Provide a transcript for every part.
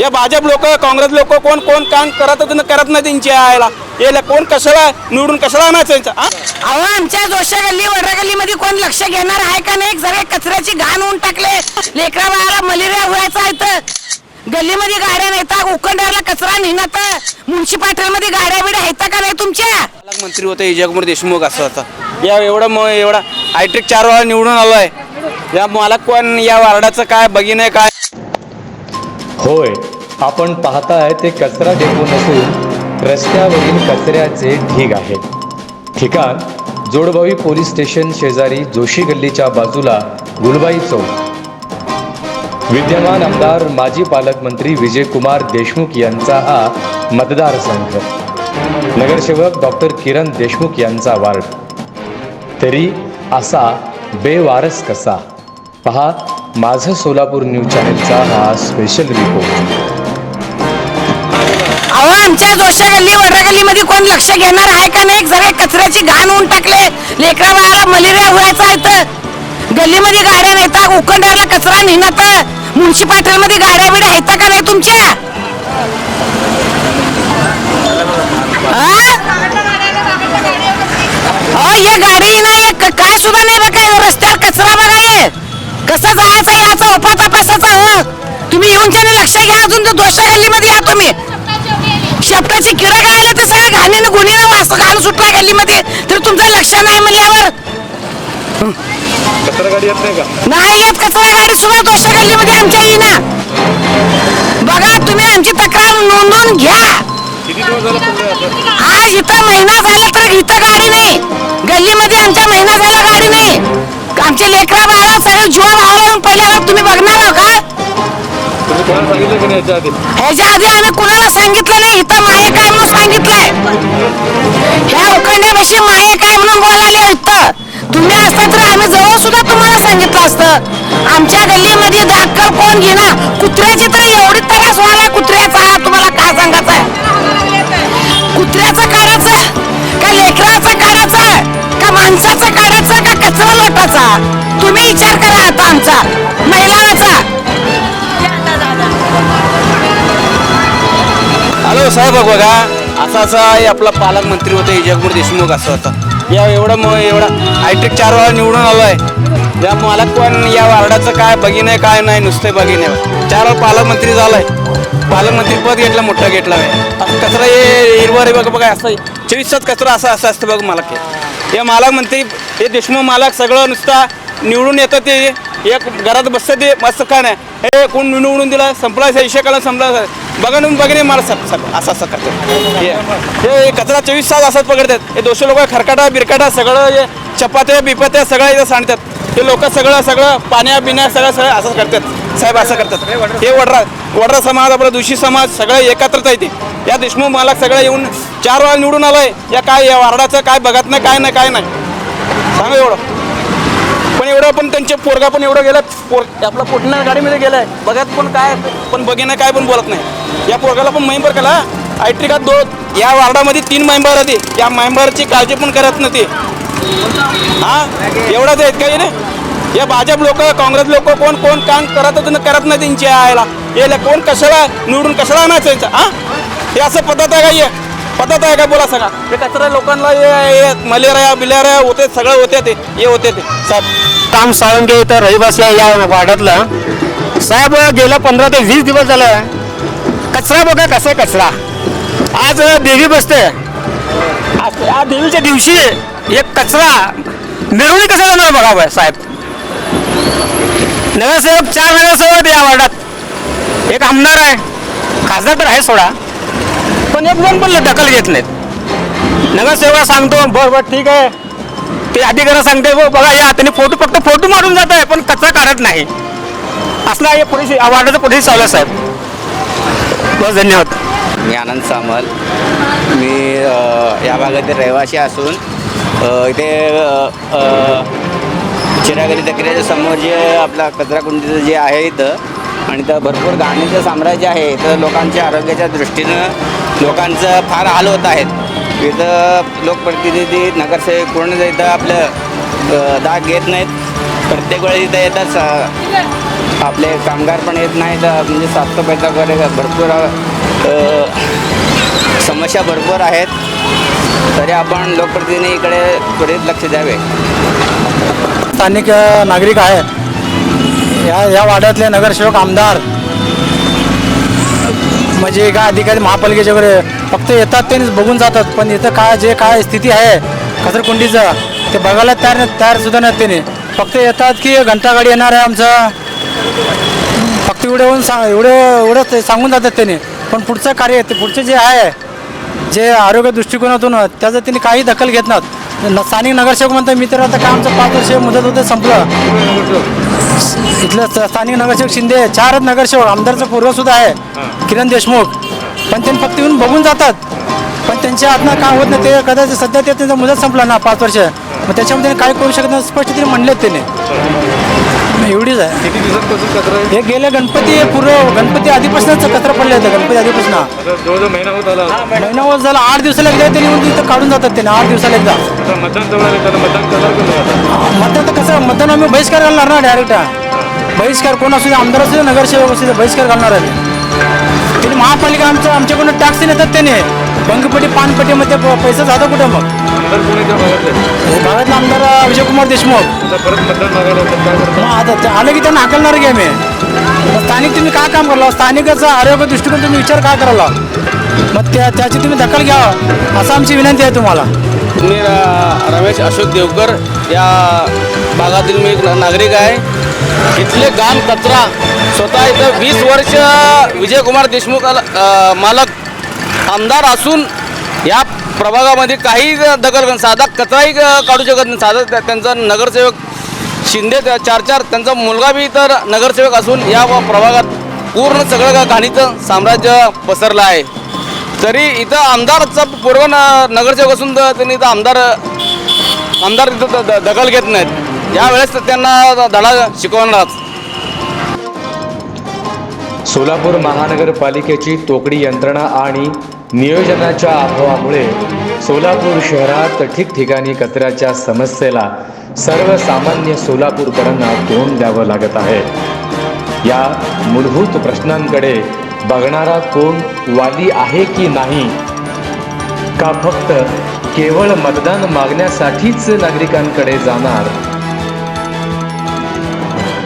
या भाजप लोक काँग्रेस लोक कोण कोण काम करत न करत नाही त्यांच्या आयला याला कोण कशाला निवडून कशाला आणायचं यांचं? अहो आमच्या जोशा गल्ली वडरा गल्लीमध्ये कोण लक्ष घेणार आहे का नाही? सगळे कचऱ्याची घाण होऊन टाकले. लेकरा बाळाला मलेरिया व्हायचा आहे तर. गल्लीमध्ये गाड्या नाहीत उकंडाला कचरा नेणार म्युन्सिपाल्टी मध्ये गाड्या बिड्या आहेत का नाही तुमच्या? पालकमंत्री होते जगमोहन देशमुख असं होता. या एवढं मग एवढा हायटेक चार वेळा निवडून आलोय. या मला कोण या वार्डाचं काय बघीन आहे काय. होय आपण पाहताय ते कचरा डेपो नसून रस्त्यावरील कचऱ्याचे ढीग आहे ठिकाण जोडबावी पोलीस स्टेशन शेजारी जोशी गल्लीच्या बाजूला गुलबाई चौक. विद्यमान आमदार माजी पालकमंत्री विजयकुमार देशमुख यांचा हा मतदारसंघ. नगरसेवक डॉक्टर किरण देशमुख यांचा वार्ड. तरी असा बेवारस कसा? पहा माझं सोलापूर न्यूज चॅनेलचा हा स्पेशल रिपोर्ट अहो आमच्या जोशा गल्ली वडरा गल्लीमध्ये कोण लक्ष घेणार आहे का नाही? सगळे कचऱ्याची घाण होऊन टाकले. लेकरा बाळाला मलेरिया व्हायचा आहे तर गल्लीमध्ये गाड्या नाहीत उखंडाला कचरा नेणार म्युन्सिपाल्टी मध्ये गाड्या बिड्या आहेत का नाही तुमच्या हा? अहो हे गाडी नाही क- काय सुद्धा नाही बघा रस्त्यावर कचरा बघा हे कसं जायचं याचा उपा तपासाचा हो तुम्ही येऊन त्याने लक्ष घ्या अजून तर दोषा गल्लीमध्ये या तुम्ही. शेपटाची किडा काय आलं ते सगळं घाणीनं गुन्हेनं वास घाण सुटला गल्लीमध्ये. तर तुमचं लक्ष नाही म्हणल्यावर कचरा गाडी येत नाही का? नाही येत कचरा गाडी सुद्धा दोषा गल्लीमध्ये आमच्या येईना बघा तुम्ही आमची तक्रार नोंदवून घ्या. आज इथं महिना झाला तर इथं गाडी नाही. गल्लीमध्ये आमच्या महिना झाला गाडी नाही. आमचे लेकरा बाळा सगळे जुवा भावाला पहिल्यावर तुम्ही बघणार आहो का? ह्याच्या आधी आम्ही कुणाला सांगितलं नाही? इथं माये काय म्हणून सांगितलंय? ह्या उखंड्यापाशी माये काय म्हणून बोलायला इथं? तुम्ही असता तर आम्ही जवळ सुद्धा तुम्हाला सांगितलं असतं. आमच्या गल्लीमध्ये दाखल कोण घेणार? कुत्र्याची तर एवढी त्रास व्हायला साहेब बघा असा असा आपला पालकमंत्री होते जगमोहन देशमुख असं होता. या एवढं मग एवढा हायटेक चार वेळा निवडून आलो आहे या मला पण या वार्डाचं काय बघीन आहे काय नाही नुसते बघीन. आहे चार वेळा पालकमंत्री झालाय. पालकमंत्री पद घेतला मोठा घेतला. आहे कचरा हे हिरवर बघा बघा असं चोवीस कचरा असं असं असतं बघ मालक हे मालकमंत्री हे देशमुख मालक सगळं नुसता निवडून येतं ते एक घरात बसतं ते मस्त काय नाही हे कोण निवडून दिलं संपला इशेकाला संपला बघा ना बघणे मला सब सब असं असं करतात हे हे कचरा चोवीस तास असंच पकडतात. हे दोषी लोक खरकाटा बिरकाटा सगळं हे चपात्या बिपात्या सगळं इथं सांडतात. हे लोक सगळं सगळं पाण्या बिण्या सगळं सगळं असं करतात. साहेब असं करतात. हे वडरा वडरा समाज आपला दुषी समाज सगळं एकत्रच आहे ते. या देशमुख मला सगळं येऊन चार वेळा निवडून आलंय. या काय या वारडाचं काय बघत नाही काय नाही काय नाही. सांगा एवढं. पण एवढं पण त्यांचे पोरगा पण एवढं गेलं पोर आपला पोटणार गाडीमध्ये गेलाय. बघत पण काय पण बघेना काय पण बोलत नाही. या पोरगाला पण मेंबर केला आय का दो या वार्डामध्ये तीन मेंबर होते. या मेंबरची काळजी पण करत नव्हती. हा? एवढंच आहेत काही नाही या भाजप लोक काँग्रेस लोक कोण कोण काम करत करत नाही त्यांच्या आयला याला कोण कशाला निवडून कशाला आणायचं यांचं हा? हे असं पद्धत आहे का पद्धत आहे का? बोला सगळा. हे कचरा लोकांना मलेरिया बिलेरिया होते सगळं होते ते. हे होते ते. साहेब. काम साळुंगे इथं रहिवासी आहे या वार्डातला साहेब गेल्या पंधरा ते वीस दिवस झालं. कचरा बघा कसा आहे कचरा. आज देवी बसते. आज- या देवीच्या दिवशी एक कचरा मिरवणी कसा जाणार बघा साहेब. नगरसेवक चार नगरसेवक आहेत या वार्डात एक आमदार आहे. खासदार तर आहे सोडा. पण एक जण पण दखल घेत नाहीत. नगरसेवक सांगतो बरं बरं ठीक आहे. ते अधिकारी सांगते हो, बघा या त्यांनी फोटो फक्त फोटो मारून जात आहे पण कचरा काढत नाही. असला हे पोलीस वार्डाचं पोलीस चालू साहेब. बस धन्यवाद. मी आनंद सामल. मी या भागातील रहिवासी असून इथे चिरागरी अ, तक्रियाच्या समोर जे आपला कचरा कुंडीचं जे आहे इथं आणि तर भरपूर गाण्याचं साम्राज्य आहे तर लोकांच्या आरोग्याच्या दृष्टीनं लोकांचं फार हाल होत आहेत. इथं लोकप्रतिनिधी नगरसेवक पूर्ण इथं आपलं दाग घेत नाहीत. प्रत्येक वेळी इथं येतात. आपले कामगार पण येत नाहीत. म्हणजे साफसफाईचा वगैरे भरपूर समस्या भरपूर आहेत. तरी आपण लोकप्रतिनिधीकडे त्वरित लक्ष द्यावे. स्थानिक नागरिक आहेत. या या वाड्यातले नगरसेवक आमदार म्हणजे काय अधिकारी महापालिकेचे वगैरे फक्त येतात ते बघून जातात. पण इथं काय जे काय स्थिती आहे कचरकुंडीचं ते बघायला तयार तयार सुद्धा नाही त्याने फक्त येतात की घंटागाडी येणार आहे आमचं. फक्त एवढे होऊन सांग एवढं एवढं ते सांगून जातात त्याने पण पुढचं कार्य ते पुढचे जे आहे जे आरोग्य दृष्टिकोनातून त्याचं त्यांनी काही दखल घेत नाहीत. न- स्थानिक नगरसेवक म्हणतात मी तर आता काय आमचं पाच वर्ष मुदत होते संपलं. इथलं स्थानिक नगरसेवक शिंदे चारच नगरसेवक आमदारचं पूर्व सुद्धा आहे. किरण देशमुख. पण त्यांनी फक्त येऊन बघून जातात. पण त्यांच्या हातनं काय होत नाही ते कदाचित सध्या ते त्यांचा मुदत संपला ना पाच वर्ष. मग त्याच्यामध्ये काय करू शकत नाही स्पष्ट तरी म्हणलेत त्याने. एवढीच आहे. किती दिवसांपासून कचरा हे गेले गणपती पूर्व गणपती आधीपासूनच कचरा पडले होते गणपती आधीपासून. जवळजवळ महिना होत आला. महिना वर झाला. आठ दिवसाला एकदा त्यांनी येऊन तिथं काढून जातात त्याने आठ दिवसाला एकदा. मतदान जवळ आलं त्याला मतदान करणार तर कसं मतदान आम्ही बहिष्कार घालणार ना डायरेक्ट बहिष्कार कोण असू दे आमदार असू दे नगरसेवक असू दे बहिष्कार घालणार आहे त्यांनी महापालिका आमच्या आमच्याकडून टॅक्स नेतात त्याने. बंगपट्टी पानपट्टीमध्ये प- पैसा जातो कुठं मग? आमदार कोण भागातले हे भागातला आमदार विजयकुमार देशमुख. आता परत मतदान मागायला येतात काय करतात मग आता ते आलं की त्यांना हाकलणार आम्ही मग स्थानिक तुम्ही काय काम करायला स्थानिकाचा आरोग्य दृष्टिकोन तुम्ही विचार काय करायला मग त्या त्याची तुम्ही दखल घ्या. असं आमची विनंती आहे तुम्हाला. मी रमेश अशोक देवकर या भागातील मी एक ना- नागरिक आहे. इथले घाण कचरा स्वतः इथं वीस वर्ष विजयकुमार देशमुख अ, मालक आमदार असून या प्रभागामध्ये काही दखल साधा कचराही काढू शकत नाही. साधा त्यांचा नगरसेवक शिंदे चार चार त्यांचा मुलगा बी तर नगरसेवक असून या प्रभागात पूर्ण सगळं का घाणीचं साम्राज्य पसरलं आहे. तरी इथं आमदारचा पूर्व न- नगरसेवक असून तर त्यांनी इथं आमदार आमदार इथं द- दखल घेत नाहीत. यावेळेस त्यांना धडा शिकवणार सोलापूर महानगरपालिकेची तोकडी यंत्रणा आणि नियोजनाच्या अभावामुळे सोलापूर शहरात ठिकठिकाणी कचऱ्याच्या समस्येला सर्वसामान्य सोलापूरकरांना तोंड द्यावं लागत आहे. या मूलभूत प्रश्नांकडे बघणारा कोण वाली आहे की नाही? का फक्त केवळ मतदान मागण्यासाठीच नागरिकांकडे जाणार?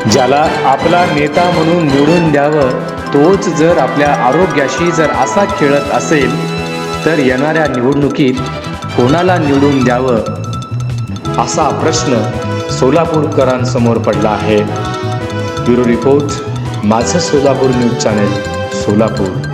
ज्याला आपला नेता म्हणून निवडून द्यावं तोच जर आपल्या आरोग्याशी जर असा खेळत असेल तर येणाऱ्या निवडणुकीत कोणाला निवडून द्यावं? असा प्रश्न सोलापूरकरांसमोर पडला आहे. ब्युरो रिपोर्ट माझं सोलापूर न्यूज चॅनेल सोलापूर.